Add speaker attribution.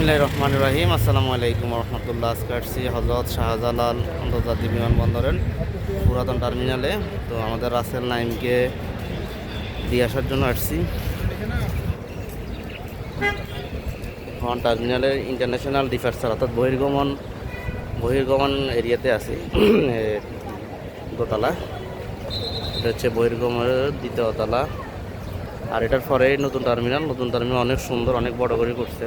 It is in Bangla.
Speaker 1: বিসমুল্লাহ রহমান রাহিম। আসসালামু আলাইকুম রহমতুল্লাহ। আজকে আসছি হজরত শাহজালাল আন্তর্জাতিক বিমানবন্দরের পুরাতন টার্মিনালে। তো আমাদের রাসেল নাইমকে দিয়ে আসার জন্য আসছি। এখন টার্মিনালের ইন্টারন্যাশনাল ডিফার্সার অর্থাৎ বহির্গমন বহির্গমন এরিয়াতে আছি দোতলা। এটা হচ্ছে বহির্গমনের দ্বিতীয় তলা। আর এটার পরে নতুন টার্মিনাল। নতুন টার্মিনাল অনেক সুন্দর, অনেক বড় করে করছে।